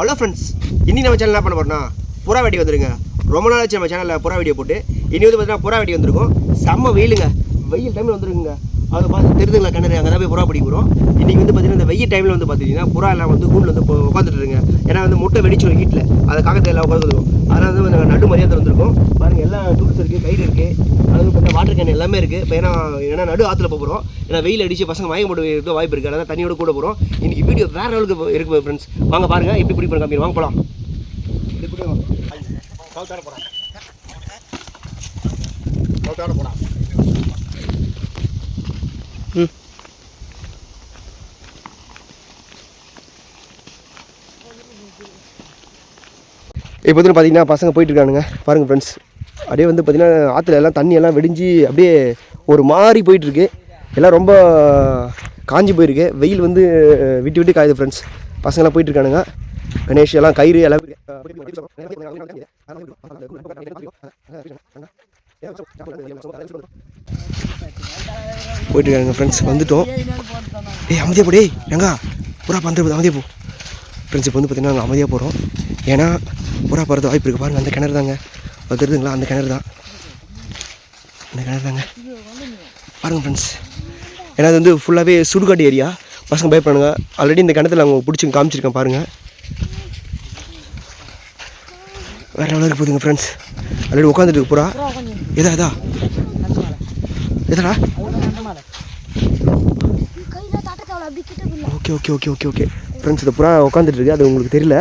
Hello friends இன்னி நம்ம channel என்ன பண்ண போறோம்னா புறா வெடி வந்துருங்க. ரொம்ப நாள் ஆச்சு நம்ம சேனலில் புறா வெடியை போட்டு. இனி வந்து பார்த்தீங்கன்னா புறா வெடி வந்திருக்கும். செம்ம வெயிலுங்க. வெயில் டைமில் வந்துருக்குங்க. அதை பார்த்து தெரிதுங்களா கிணறு அங்கே தான் போய் புறா பிடிக்க போகிறோம் இன்றைக்கி வந்து பார்த்தீங்கன்னா இந்த வெயில் டைமில் வந்து பார்த்தீங்கன்னா புறா எல்லாம் வந்து கூண்டில் வந்து உட்காந்துட்டு இருங்க ஏன்னா வந்து முட்டை வெடிச்சிடும் வீட்டில் அதை காக்கத்தை எல்லாம் உட்காந்துருக்கும் அதனால் வந்து நாங்கள் நடு மரியாதை வந்திருக்கோம். பாருங்கள் எல்லா டூல்ஸ் இருக்குது கைடு இருக்குது அது வந்து வாட்டர் கேன் எல்லாமே இருக்குது இப்போ ஏன்னா ஏன்னா நடு ஆற்றுல போகிறோம் ஏன்னா வெயில் அடிச்சு பசங்க மயக்கம் போட்டு இருக்க வாய்ப்பு இருக்குது அதனால் தண்ணியோட கூட போகிறோம் இன்றைக்கி வீடியோ வேறு லெவலுக்கு இருக்குது ஃப்ரெண்ட்ஸ் வாங்க பாருங்கள் எப்படி பிடி காமிக்கிறோம் வாங்க போகலாம் எப்படி போகலாம் போகிறேன் போகிறேன் ம். இப்போ வந்து பார்த்தீங்கன்னா பசங்க போயிட்டு இருக்கானுங்க பாருங்கள் ஃப்ரெண்ட்ஸ் அப்படியே வந்து பார்த்தீங்கன்னா ஆற்றுல எல்லாம் தண்ணி எல்லாம் வெடிஞ்சு அப்படியே ஒரு மாதிரி போயிட்டுருக்கு. எல்லாம் ரொம்ப காஞ்சி போயிருக்கு. வெயில் வந்து விட்டு விட்டு காயுது ஃப்ரெண்ட்ஸ் பசங்களாம் போயிட்டு இருக்கானுங்க கணேஷ் எல்லாம் கயிறு எல்லாம் போயிட்டு இருக்காங்க ஃப்ரெண்ட்ஸ் வந்துட்டோம். ஏய் அமைதியாக போடே. எங்கா புறா பந்து அமைதியாக போ. ஃப்ரெண்ட்ஸ் இப்போ வந்து பார்த்தீங்கன்னா நாங்கள் அமைதியாக போகிறோம் ஏன்னா புறா போகிறது வாய்ப்பு இருக்குது பாருங்கள் அந்த கிணறு தாங்க. அது தெரியுதுங்களா? அந்த கிணறு தான். அந்த கிணறு தாங்க. பாருங்கள் ஃப்ரெண்ட்ஸ் ஏன்னா அது வந்து ஃபுல்லாகவே சுடுகாட்டு ஏரியா பசங்க பயப்படுங்க ஆல்ரெடி இந்த கிணத்துல அவங்க பிடிச்சி காமிச்சிருக்கேன் பாருங்கள் வேறு எவ்வளோ இருக்கு போதுங்க ஃப்ரெண்ட்ஸ் ஆல்ரெடி உட்காந்துட்டு புறா எதா எதா? எதடா? Okay okay okay okay okay. Friends இது புறா உட்காந்துட்டு இருக்கு. அது உங்களுக்கு தெரியல.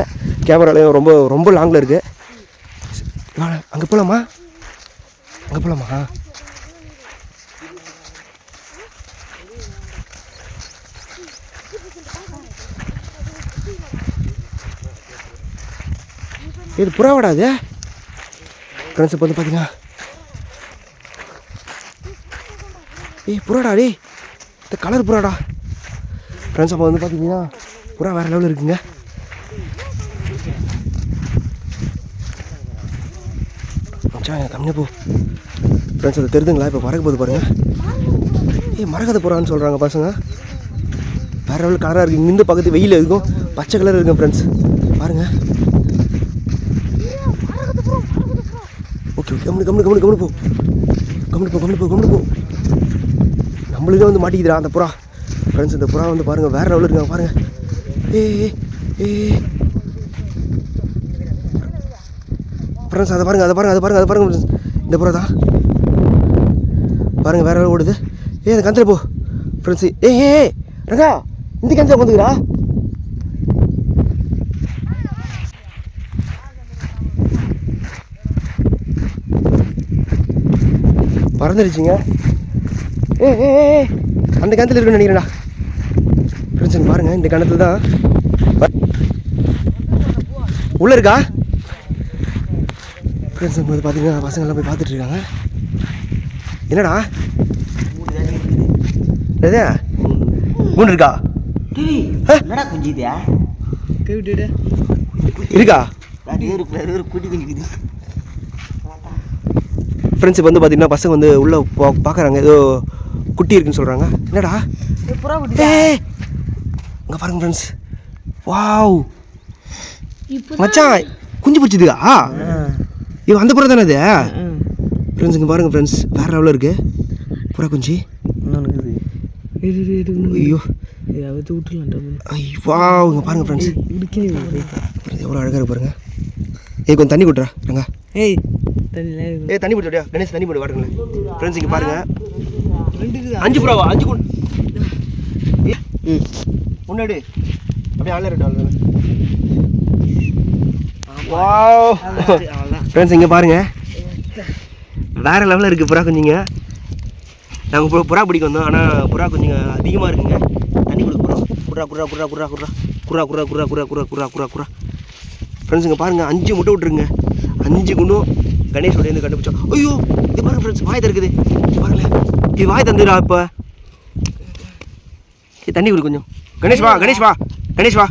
கேமராலையும் ரொம்ப ரொம்ப லாங்கில் இருக்குது அங்கே போகலாமா அங்கே போகலாமா இது புறாவடாது ஃப்ரெண்ட்ஸ் இப்போ வந்து பார்த்தீங்கன்னா ஏய் புறாடா டேய். இந்த கலர் புறாடா. ஃப்ரெண்ட்ஸ் அப்போ வந்து பார்த்தீங்கன்னா புறா வேறு லெவலில் இருக்குங்க. மச்சான் கம்மியாக போ. ஃப்ரெண்ட்ஸ் அது தெரிதுங்களா? இப்போ மறக்க போகுது பாருங்க. ஏய் மறக்காத புறான்னு சொல்கிறாங்க பசங்க. வேறு லெவலில் கலராக இருக்குது இந்த பக்கத்து வெயில் இருக்கும். பச்சை கலர் இருக்கும் ஃப்ரெண்ட்ஸ் பாருங்கள் ஓகே ஓகே கம்னு கம்னு கம்னு கம்னு போ. கம்னு போ கம்னு போ கம்னு போ. நம்மளுக்கே வந்து மாட்டிக்குதுடா அந்த புறா. ஃப்ரெண்ட்ஸ் இந்த புறா வந்து பாருங்கள் வேறு லெவலில் இருக்காங்க பாருங்கள் ஏ ஏ ஃப்ரெண்ட்ஸ் அதை பாருங்கள் அதை பாருங்கள் அதை பாருங்கள் அதை பாருங்கள் இந்த புறா தான். பாருங்கள் வேறு லெவல் ஓடுது. ஏ அந்த கந்தில் போ. ஃப்ரெண்ட்ஸ் ஏ ஏ ரங்கா இந்த கந்தில் வந்துக்கிறா பறந்துடுச்சிங்க. ஏ அந்த கிணத்துல இருக்குன்னு நினைக்கிறேன்டா. ஃப்ரெண்ட்ஸ் இங்கே பாருங்கள் இந்த கிணத்துல தான். உள்ளே இருக்கா? ஃப்ரெண்ட்ஸ் இங்கே வந்து பார்த்தீங்கன்னா பசங்கள்லாம் போய் பார்த்துட்டு இருக்காங்க. என்னடா? எது மூணு இருக்கா? என்னடா குஞ்சிதியா இருக்கா? ஃப்ரெண்ட்ஸ் இப்போ வந்து பார்த்தீங்கன்னா பசங்க வந்து உள்ளே பார்க்குறாங்க ஏதோ குட்டி இருக்குன்னு சொல்கிறாங்க என்னடா? அங்கே பாருங்க ஃப்ரெண்ட்ஸ் வாவ் மச்சான் குஞ்சு பிடிச்சதுக்கா? இது அந்த புறா தானே அது? ஃப்ரெண்ட்ஸ் இங்கே பாருங்கள் ஃப்ரெண்ட்ஸ் வேறு லெவலில் இருக்கு. புறா குஞ்சு. ஐயோ. அவுத்து விட்டுலான்டா ஐயோ வாவ் இங்கே பாருங்கள் ஃப்ரெண்ட்ஸ் எவ்வளோ அழகாக இருக்கு. பாருங்க. ஏய் கொஞ்சம் தண்ணி கொடுறா. ஏய் தண்ணியில் ஏய் தண்ணி கொடுத்துடியா கணேஷ் தண்ணி போட்டு வாட்டுங்களேன் ஃப்ரெண்ட்ஸ் இங்கே பாருங்க. ரெண்டு அஞ்சு புறாவா அஞ்சு கொண்டு. ம். முன்னாடி. அப்படியே ஆன்லைன் ரெண்டு வாவ். ஃப்ரெண்ட்ஸ் இங்கே பாருங்க. வேற லெவலில் இருக்குது புறா குஞ்சுங்க. நாங்கள் புறா புறா பிடிக்க வந்தோம். ஆனால் புறா குஞ்சுங்க அதிகமாக இருக்குங்க. தண்ணி கொடுக்க போகிறோம் குர்ரா குர்ரா குர்ரா குர்ரா குர்ரா குர்ரா குர்ரா குர்ரா குர்ரா குர்ரா குர்ரா குர்ரா குர்ரா ஃப்ரெண்ட்ஸ் இங்கே பாருங்கள் அஞ்சு முட்டை விட்ருங்க அஞ்சு குண்டும் கணேஷோட இருந்து கண்டுபிடிச்சோம். ஐயோ இது பாருங்க ஃப்ரெண்ட்ஸ் வாய் திறக்குது. பாருங்களேன். இது வாய் தந்துடா இப்போ. இது தண்ணி குடி கொஞ்சம். கணேஷ் வா கணேஷ் வா கணேஷ் வா.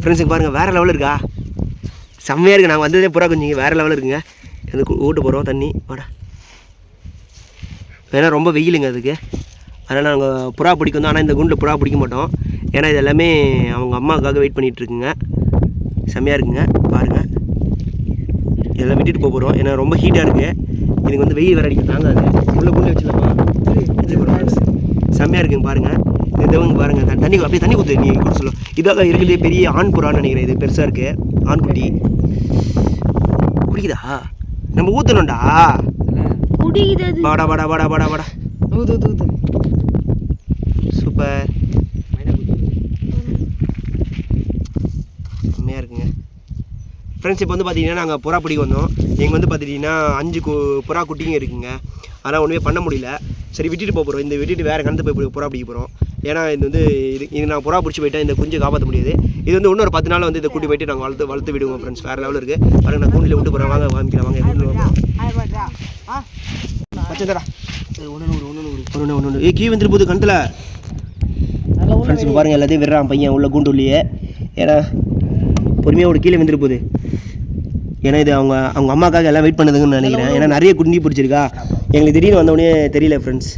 ஃப்ரெண்ட்ஸுக்கு பாருங்கள் வேறு லெவலில் இருக்கா? செம்மையாக இருக்குது நாங்கள் வந்ததே புறா கொஞ்சம் வேறு லெவலில் இருக்குங்க. அது ஓட்டு போகிறோம் தண்ணி வாடா. வேணால் ரொம்ப வெயிலுங்க அதுக்கு. அதனால் நாங்கள் புறா பிடிக்கும் ஆனால் இந்த குண்டில் புறா பிடிக்க மாட்டோம். ஏன்னா இது எல்லாமே அவங்க அம்மாவுக்காக வெயிட் பண்ணிகிட்ருக்குங்க செம்மையாக இருக்குங்க பாருங்கள் இதெல்லாம் விட்டுட்டு போக போகிறோம் ஏன்னா ரொம்ப ஹீட்டாக இருக்குது இதுக்கு வந்து வெயில் வேற அடிக்க தாங்காது. உள்ள கொண்டு வச்சிடலாமா? வச்சு போகிறோம் செம்மையாக இருக்குங்க பாருங்கள் இதவங்க பாருங்கள் தண்ணி அப்படியே தண்ணி ஊற்று நீ கூட சொல்லும் இதாக இருக்கிறதே பெரிய ஆண் புறான்னு நினைக்கிறேன். இது பெருசாக இருக்குது ஆண்குட்டி குடிக்குதா? நம்ம ஊற்றணும்டா குடிக்குது அது வாடா வாடா வாடா வாடா. வாடா ஊத்து ஊத்து. சூப்பர் செம்மையாக இருக்குங்க ஃப்ரெண்ட்ஸ் இப்போ வந்து பார்த்தீங்கன்னா நாங்கள் புறா பிடிக்க வந்தோம். எங்கள் வந்து பார்த்துட்டிங்கன்னா அஞ்சு கு புறா குட்டிங்க இருக்குங்க. அதெல்லாம் ஒன்றுமே பண்ண முடியல. சரி விட்டுட்டு போக போகிறோம் இந்த விட்டுட்டு வேறு கணத்து போய் புறா பிடிக்க போகிறோம் ஏன்னா இது வந்து இது இது நான் புறா பிடிச்சி போயிட்டா இந்த குஞ்சு காப்பாற்ற முடியாது. இது வந்து இன்னொரு பத்து நாள் வந்து இதை கூட்டி போயிட்டு நாங்கள் வளர்த்து வளர்த்து விடுவோம் ஃப்ரெண்ட்ஸ் வேறு லெவலில் இருக்குது பாருங்க நான் கூண்டில் விட்டு போகிறேன் வாங்க வாங்கிக்கலாம் வாங்க ஒன்று நூறு ஒன்று நூறு. ஒன்று ஒன்று ஒன்று ஏ கீ வந்துட்டு போகுது கணத்தில். ஃப்ரெண்ட்ஸ் பாருங்க எல்லாத்தையும் விடுறான் பையன் உள்ள கூண்டுள்ளியே. ஏன்னா பொறுமையாக ஒரு கீழே வந்துட்டு போகுது. ஏன்னா இது அவங்க அவங்க அம்மாக்காக எல்லாம் வெயிட் பண்ணுதுங்கன்னு நினைக்கிறேன். ஏன்னா நிறைய குண்டி பிடிச்சிருக்கா. எங்களுக்கு திடீர்னு வந்தவொடனே தெரியல ஃப்ரெண்ட்ஸ்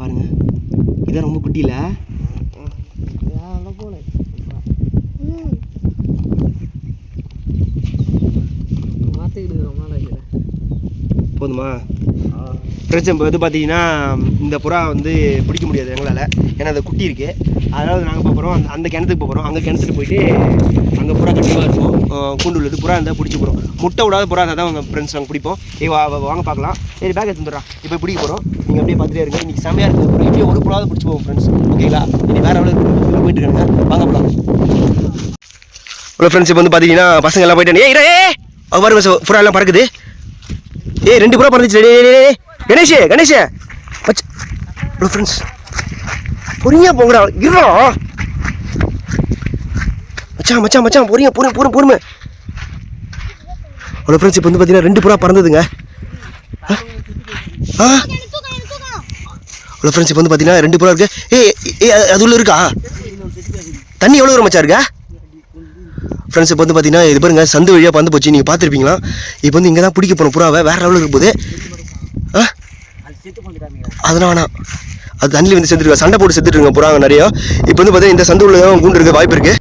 பாருங்க. இதான் ரொம்ப குட்டியில். போதுமா? ஃப்ரெண்ட்ஸ் இப்போ வந்து பார்த்தீங்கன்னா இந்த புறா வந்து பிடிக்க முடியாது எங்களால். ஏன்னா அது குட்டி இருக்குது அதனால் நாங்கள் போகிறோம் அந்த அந்த கிணத்துக்கு போகிறோம் அங்கே கிணத்துக்கு போயிட்டு அங்கே புறா கண்டிப்பாக இருக்கும் கூண்டு உள்ளது. புறா இருந்தால் பிடிச்சி போகிறோம் முட்டை விடாத புறா இருந்தால் தான் அவங்க ஃப்ரெண்ட்ஸ் நாங்கள் பிடிப்போம். ஏ வாங்க பார்க்கலாம் சரி பேக் எடுத்துடுறா இப்போ பிடிக்க போகிறோம் நீங்கள் அப்படியே பார்த்துட்டே இருங்க. இன்றைக்கி செம்மையாக இருக்குது அப்புறம் இப்படியே ஒரு புறாவது பிடிச்சி போவோம் ஃப்ரெண்ட்ஸ் ஓகேங்களா இனி வேறு எவ்வளோ போயிட்டு இருக்காங்க. வாங்க போகலாம் இவ்வளோ ஃப்ரெண்ட்ஸ் இப்போ வந்து பார்த்தீங்கன்னா பசங்க எல்லாம் போயிட்டேன் ஏ இரே பாருங்க புறா எல்லாம் பறக்குது. ஏய் ரெண்டு புறா பறந்துச்சு கணேஷே கணேஷே. மச் ஹலோ ஃப்ரெண்ட்ஸ் பொறுமையா போங்கடா. இருடா. மச்சான் மச்சான் மச்சான். பொறுமையா பொறுமை பொறுமை பொறுமை. ஹலோ ஃப்ரெண்ட்ஸ் இப்போ வந்து பார்த்தீங்கன்னா ரெண்டு புறா பறந்ததுங்க. ஆ? ஆ? ஹலோ ஃப்ரெண்ட்ஸ் இப்போ வந்து பார்த்தீங்கன்னா ரெண்டு புறா இருக்கு. ஏ ஏ அது- உள்ள இருக்கா? தண்ணி எவ்வளோ தூரம் மச்சா இருக்கா? ஃப்ரெண்ட்ஸ் இப்போ வந்து பார்த்தீங்கன்னா இது பாருங்க சந்து வழியாக பந்து போச்சு. நீங்கள் பார்த்துருப்பீங்களா? இப்போ வந்து இங்கே தான் பிடிக்க போகிறோம் புறாவை. வேறு லெவலில் இருக்கும் போது அதெல்லாம் வேணாம். அது தண்ணியில் வந்து செத்துருக்கா? சண்டை போட்டு செத்துட்டு இருங்க புறாங்க நிறைய. இப்போ வந்து பார்த்தீங்கன்னா இந்த சந்து உள்ள தான் கூண்டு இருக்க வாய்ப்பு இருக்கு.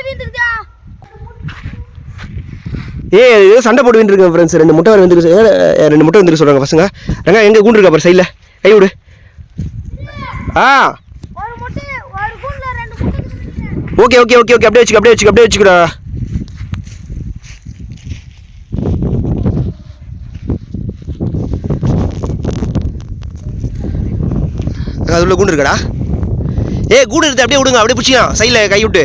வீந்துருக்கா ஏய் ஏதோ சண்டை போட்டு வந்துருங்க ஃப்ரெண்ட்ஸ் ரெண்டு முட்டை வர வந்துருக்கு ஏ, ரெண்டு முட்டை வந்துருக்கு சொல்கிறாங்க பசங்க. ரெங்க எங்கே கூண்டு இருக்கா பாரு சைடில் கை விடு. ஆ. Okay okay okay okay. அப்படியே வச்சுக்க அப்படியே வச்சுக்க அப்படியே வச்சுக்கடா. அது உள்ள கூண்டு இருக்கடா. ஏ கூண்டு எடுத்து அப்படியே விடுங்க அப்படியே பிடிச்சிக்கலாம். சைடில் கை விட்டு.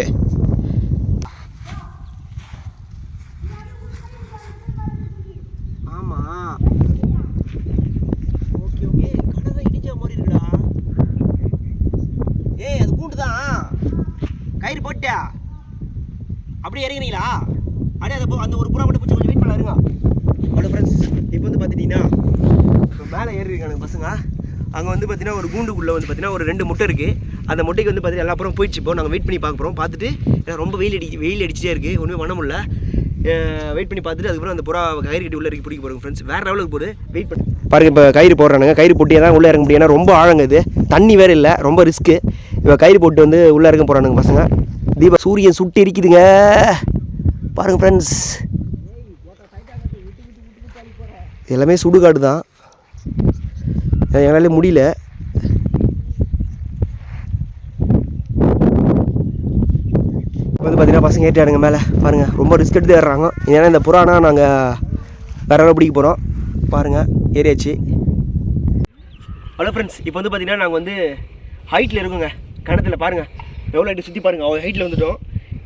அது கயிறு போட்டியா அப்படியே இறங்குறீங்களா அப்படியே அந்த பு- அந்த ஒரு புறா மட்டும் பிடிச்சி கொஞ்சம் வெயிட் பண்ண இருங்க அவ்வளோ ஃப்ரெண்ட்ஸ் இப்போ வந்து பார்த்துட்டிங்கன்னா இப்போ மேலே ஏறி இருக்கானுங்க பசங்க. அங்கே வந்து பார்த்தீங்கன்னா ஒரு கூண்டுக்குள்ளே வந்து பார்த்தீங்கன்னா ஒரு ரெண்டு முட்டை இருக்குது அந்த முட்டைக்கு வந்து பார்த்தீங்கன்னா எல்லா புறம் போயிடுச்சு. இப்போ நாங்கள் வெயிட் பண்ணி பார்க்க போகிறோம் பார்த்துட்டு ஏன்னா ரொம்ப வெயில் அடி வெயில் அடிச்சிட்டே இருக்குது ஒன்றுமே பண்ண முடியல. வெயிட் பண்ணி பார்த்துட்டு அதுக்கப்புறம் அந்த புறா கயிறு கட்டி உள்ளே இறக்கி பிடிக்க போகிறோம் ஃப்ரெண்ட்ஸ் வேறு லெவலுக்கு போகுது. வெயிட் பண்ணி. பாருங்க இப்போ கயிறு போடுறானுங்க. கயிறு போட்டியே தான் உள்ளே இறங்க முடியும். ஏன்னா ரொம்ப ஆழங்க இது. தண்ணி வேறு இல்லை. ரொம்ப ரிஸ்க்கு இப்போ கயிறு போட்டு வந்து உள்ளே இறங்க போகிறானுங்க பசங்க. தீபா சூரியன் சுட்டு இருக்குதுங்க பாருங்கள் ஃப்ரெண்ட்ஸ் எல்லாமே சுடுகாடு தான். எங்களாலே முடியல. வந்து பார்த்தீங்கன்னா பசங்க ஏற்றியாருங்க மேலே. பாருங்கள் ரொம்ப ரிஸ்க் எடுத்து ஏறுறாங்க. ஏன்னா இந்த புறானா நாங்கள் வேற எவ்வளோ பிடிக்க போகிறோம் பாருங்கள் ஏறியாச்சு. ஹலோ ஃப்ரெண்ட்ஸ் இப்போ வந்து பார்த்தீங்கன்னா நாங்கள் வந்து ஹைட்டில் இருக்கோங்க. கிணத்துல பாருங்கள் எவ்வளோ ஹைட்டு சுற்றி பாருங்கள் அவங்க ஹைட்டில் வந்துட்டோம்.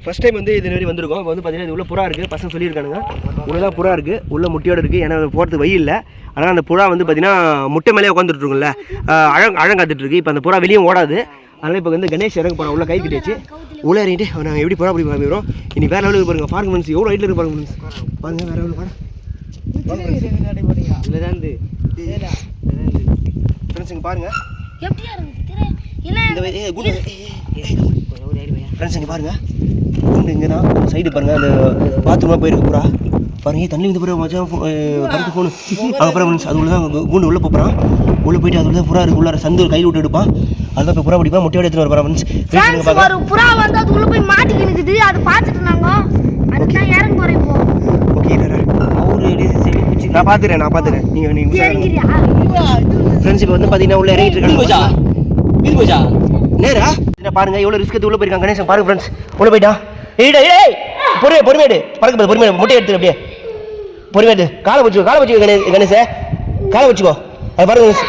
ஃபஸ்ட் டைம் வந்து இது மாதிரி வந்திருக்கோம் இப்போ வந்து பார்த்தீங்கன்னா இது உள்ள புறா இருக்குது பசங்க சொல்லியிருக்கானுங்க உள்ள தான் புறா இருக்குது உள்ள முட்டையோடு இருக்குது ஏன்னா போகிறதுக்கு வழி இல்லை ஆனால் அந்த புறா வந்து பார்த்தீங்கன்னா முட்டை மேலே உட்காந்துட்டு இருக்கும்ல அழங் அழங்காத்துட்டு இருக்கு இப்போ அந்த புறா வெளியும் ஓடாது அதனால் இப்போ வந்து கணேஷ் இறங்க போகிறோம் உள்ள கை கட்டியாச்சு உள்ள இறங்கிட்டு நாங்கள் எப்படி புறா பிடி பார்க்கிறோம் இனி வேறு லெவலுக்கு பாருங்க பாருங்க எவ்வளோ ஹைட்டில் இருக்கு பாருங்க ஃப்ரெண்ட்ஸ் பாருங்க வேறு லெவலில் பாருங்க இதில் தான் இருந்து ஃப்ரெண்ட்ஸ் இங்கே பாருங்க எப்படியா இருக்கு திரை என்ன இந்த வே- ஏய், கூண்டு ஃப்ரெண்ட்ஸ் இங்கே பாருங்க கூண்டு இங்கே தான் சைடு பாருங்க அந்த பாத்ரூமாக போயிருக்கு பூரா. பாருங்க தண்ணி வந்து ஃபோ- அஹ் பறக்க ஃபோனு அப்புறம் ஃப்ரெண்ட்ஸ் அது உள்ள தான் கூண்டு உள்ளே போகிறான் உள்ளே போயிட்டு அது உள்ள புறா இருக்கு. உள்ளார சந்து கையில் விட்டு எடுப்பான். அதுதான் இப்போ புறா பிடிப்பான் முட்டையோட எடுத்துன்னு வர ஃப்ரெண்ட்ஸ் ஒரு புறா வந்து அது உள்ள போய் மாட்டிக்கிட்டு இருக்குது அதை பார்த்துட்டு நாங்க. அதுதான் இறங்க போறோம் இப்போ. ஓகே அவரு நான் பார்த்துறேன் நான் பார்த்துறேன் நீங்கள் நீங்கள் ஃப்ரெண்ட்ஸ் இப்போ வந்து பார்த்தீங்கன்னா உள்ள இறங்கிட்டு இருக்காங்க. போச்சா? நேரா? பாருங்க எவ்வளோ ரிஸ்க் எடுத்து உள்ள போயிருக்காங்க கணேசன். பாருங்க ஃப்ரெண்ட்ஸ் உள்ள போயிட்டான் ஏடா ஏய்! பொறுமை பொறுமையாடு பறக்க போது பொறுமையாடு முட்டை எடுத்து அப்படியே. பொறுமையாடு காலை வச்சுக்கோ காலை வச்சுக்கோ கணேஷ் கணேச காலை வச்சுக்கோ அது பாருங்க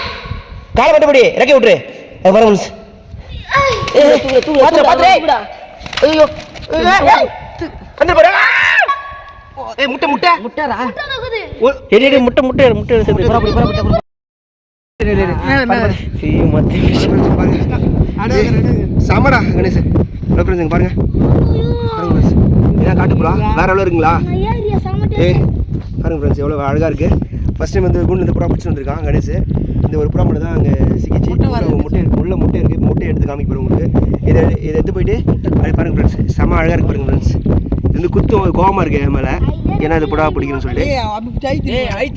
காலை மட்டும்படி இறக்கி விட்டுரு. அது பாருங்க பாத்துரு பாத்துரு ஐயோ வந்து பாரு. ஏய் முட்டை முட்டை. முட்டாரா ஓ, எடி எடி முட்டை முட்டை முட்டை எடுத்து புறா புறா புறா புறா ஐயோ, மத்தி சாமடா கணேஷ் இங்க பாருங்க. பாருங்க ஃப்ரெண்ட்ஸ் என்ன காட்டு புறா? வேற எவ்வளோ இருக்குங்களா? ஏய் பாருங்க ஃப்ரெண்ட்ஸ் எவ்வளோ அழகாக இருக்கு. ஃபர்ஸ்ட் டைம் வந்து கூண்டு இந்த புறா பிடிச்சி வந்திருக்கான் கணேஷ் இந்த ஒரு புறா மட்டும் தான் அங்கே சிக்கிச்சு. உள்ள முட்டை இருக்கு உள்ள முட்டை இருக்கு முட்டை எடுத்து காமிக்க போகிறோம் உங்களுக்கு. இதை இதை எடுத்து போயிட்டு அப்படியே பாருங்க ஃப்ரெண்ட்ஸ் செம்ம அழகாக இருக்கு பாருங்க ஃப்ரெண்ட்ஸ் இது வந்து குத்தும் கோவமாக இருக்கு என் மேலே. ஏன்னா இது புறா பிடிக்கணும்னு சொல்லிட்டு.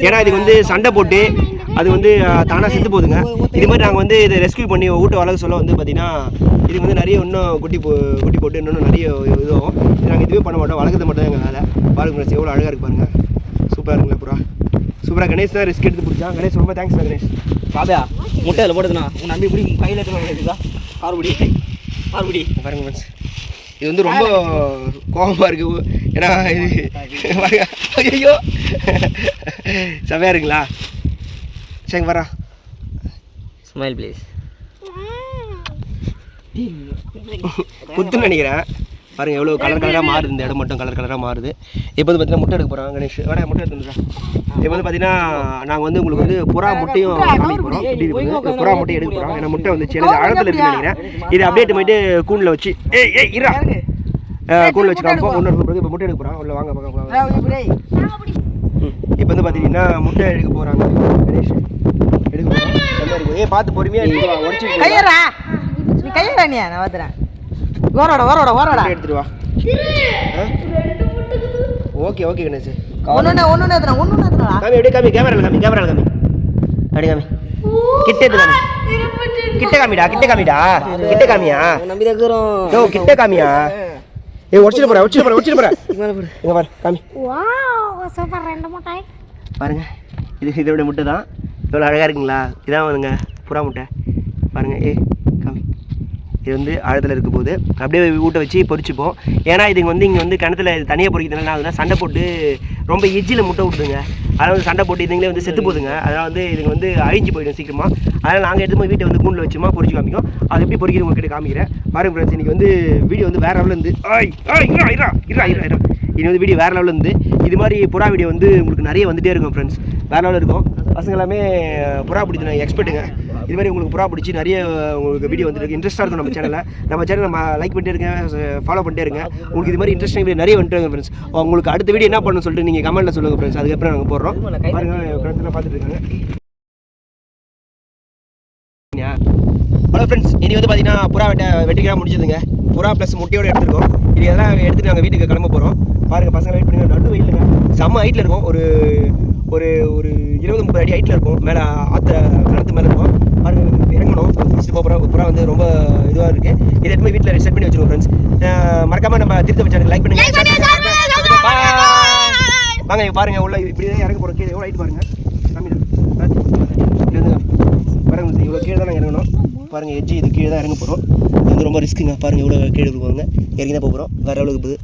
ஏன்னா இதுக்கு வந்து சண்டை போட்டு அது வந்து தானாக செத்து போகுதுங்க. இது மாதிரி நாங்கள் வந்து இதை ரெஸ்க்யூ பண்ணி ஊட்ட வளர்க்க சொல்ல வந்து பார்த்தீங்கன்னா இது வந்து நிறைய இன்னும் குட்டி போ குட்டி போட்டு இன்னும் நிறைய இதுவும். நாங்கள் இதுவே பண்ண மாட்டோம். வளர்க்குறது மட்டும் தான் எங்கள் வேலை. பாருங்க எவ்வளோ அழகாக இருக்கு பாருங்க. சூப்பராக இருக்குங்களா புறா. சூப்பராக கணேஷ் தான் ரிஸ்க் எடுத்து பிடிச்சான். கணேஷ் ரொம்ப தேங்க்ஸ் கணேஷ். பாபியா முட்டை அதில் போடுதுண்ணா உன் நம்பி பிடி கையில் எடுத்துக்கா ஆறுபடி ஆறுபடி பாருங்க ஃப்ரெண்ட்ஸ் இது வந்து ரொம்ப கோபமாக இருக்கு. ஏன்னா இது ஐயோ செமையாக இருக்குங்களா? சரி வரா ஸ்மைல் ப்ளீஸ் குத்துன்னு நினைக்கிறேன். பாருங்க எவ்வளோ கலர் கலராக மாறுது. இந்த இடம் மட்டும் கலர் கலராக மாறுது. இப்போ வந்து பார்த்தீங்கன்னா முட்டை எடுக்க போகிறோம் கணேஷ். வேணா முட்டை எடுத்து வந்துடுறேன் இப்போ வந்து பார்த்தீங்கன்னா நாங்கள் வந்து உங்களுக்கு வந்து புறா முட்டையும் காமிக்க போகிறோம் இப்படி இருக்குது புறா முட்டையும் எடுக்க போகிறோம் ஏன்னா முட்டை வந்து சில ஆழத்தில் இருக்குன்னு நினைக்கிறேன். இதை அப்படியே போயிட்டு கூண்டில் வச்சு ஏய் ஏய் இரா கூண்டில் வச்சு காமிப்போம். ஒன்று பிறகு இப்போ முட்டை எடுக்க போகிறோம் உள்ள வாங்க பார்க்க இப்போ வந்து பார்த்தீங்கன்னா முட்டை எடுக்க போகிறாங்க கணேஷ். எடுக்க போகிறோம் பார்த்து பொறுமையாக எடுத்து உடச்சி கையறா. நீ கையறா நீ நான் வந்துறேன் ஓரோட ஓரோட ஓரோட. எடுத்துட்டு வா. ஓகே ஓகே கணேஷ் ஒன்னொன்னு ஒன்னொன்னு எத்தனை ஒன்னொன்னு எத்தனை காமி அப்படியே காமி கேமரால காமி கேமரால காமி. அப்படி காமி. கிட்ட காமி கிட்ட காமிடா கிட்ட காமிடா. கிட்ட காமியா? நம்பி இருக்கிறோம் யோ கிட்ட காமியா? ஏய் உடச்சிட்டு போற உடச்சிட்டு போற உடச்சிட்டு போற இங்க பாரு. காமி. வாவ் சூப்பர் ரெண்டு முட்டாய் பாருங்க. இது இதோட முட்டை தான். எவ்வளோ அழகாக இருக்குங்களா? இதான் வந்துங்க புறா முட்டை. பாருங்கள் ஏ காமி. இது வந்து ஆழத்தில் இருக்க போது அப்படியே ஊட்ட வச்சு பொறிச்சுப்போம் ஏன்னா இதுங்க வந்து இங்கே வந்து கிணத்துல தனியாக பொறிக்கிறதுனால ஆகுதுன்னா சண்டை போட்டு ரொம்ப எஜ்ஜில் முட்டை விடுதுங்க அதனால் வந்து சண்டை போட்டு இதுங்களே வந்து செத்து போகுதுங்க அதனால் வந்து இதுங்க வந்து அழிஞ்சு போயிடும் சீக்கிரமாக அதனால் நாங்கள் எடுத்து போய் வீட்டை வந்து கூண்டில் வச்சுமா பொரிச்சு காமிக்கும். அது எப்படி பொறிக்கிறது உங்ககிட்ட காமிக்கிறேன். பாருங்க ஃப்ரெண்ட்ஸ் இன்றைக்கி வந்து வீடியோ வந்து வேறு லெவலில் இருந்து ஆய் ஆய் இரா இரா இரா இரா இரா இது வந்து வீடியோ வேறு லெவலில் இருந்து இது மாதிரி புறா வீடியோ வந்து உங்களுக்கு நிறைய வந்துட்டே இருக்கும் ஃப்ரெண்ட்ஸ் வேறு லெவலில் இருக்கும். பசங்க எல்லாமே புறா பிடிச்சி எக்ஸ்பர்ட்டுங்க இது மாதிரி உங்களுக்கு புறா பிடிச்சி நிறைய உங்களுக்கு வீடியோ வந்துருக்கு. இன்ட்ரெஸ்ட்டாக இருக்கும் நம்ம சேனலில் நம்ம சேனல் நம்ம லைக் பண்ணிட்டே இருங்க ஃபாலோ பண்ணிட்டே இருங்க. உங்களுக்கு இது மாதிரி இன்ட்ரெஸ்டிங் வீடியோ நிறைய வந்துட்டு ஃப்ரெண்ட்ஸ் உங்களுக்கு அடுத்த வீடியோ என்ன பண்ணணும்னு சொல்லிட்டு நீங்கள் கமெண்ட்டில் சொல்லுங்கள் ஃப்ரெண்ட்ஸ் அதுக்கப்புறம் நாங்கள் போடுறோம். பாருங்க ஃப்ரெண்ட்ஸ்லாம் பார்த்துட்டு இருக்காங்க. ஹலோ ஃப்ரெண்ட்ஸ் இனி வந்து பார்த்தீங்கன்னா புறா வெட்ட வெட்டிக்கலாம் முடிஞ்சதுங்க. புறா ப்ளஸ் முட்டையோட எடுத்துருக்கோம். இது எல்லாம் எடுத்துகிட்டு நாங்கள் வீட்டுக்கு கிளம்ப போகிறோம் பாருங்கள் பசங்க வெயிட் பண்ணுங்க. நடு வெயிலுங்க செம்ம ஹைட்டில் இருக்கும். ஒரு ஒரு ஒரு இருபது முப்பது அடி ஹைட்டில் இருக்கும். மேலே ஆற்ற கிணத்து மேலே இருக்கும். பாருங்க இறங்கணும். ஃபஸ்ட்டு போகிறோம் புறா வந்து ரொம்ப இதுவாக இருக்குது இதை எடுத்து போய் வீட்டில் செட் பண்ணி வச்சுக்கோங்க ஃப்ரெண்ட்ஸ் மறக்காமல் நம்ம திருத்த சேனல் லைக் பண்ணுங்க. Bye. வாங்க இங்க பாருங்க உள்ள இப்படி தான் இறங்க போகிறோம் கீழே. எவ்வளோ ஹைட் பாருங்க. காமிடா. இப்படி வந்துங்க. பாருங்க இவ்வளோ கீழே தான் இறங்கணும். பாருங்க எட்ஜி இது கீழே தான் இறங்க போகிறோம் இது வந்து ரொம்ப ரிஸ்க்குங்க பாருங்க இவ்வளோ கீழே போகுங்க இறங்கி தான் போகிறோம் வேற எவ்வளோக்கு போகுது.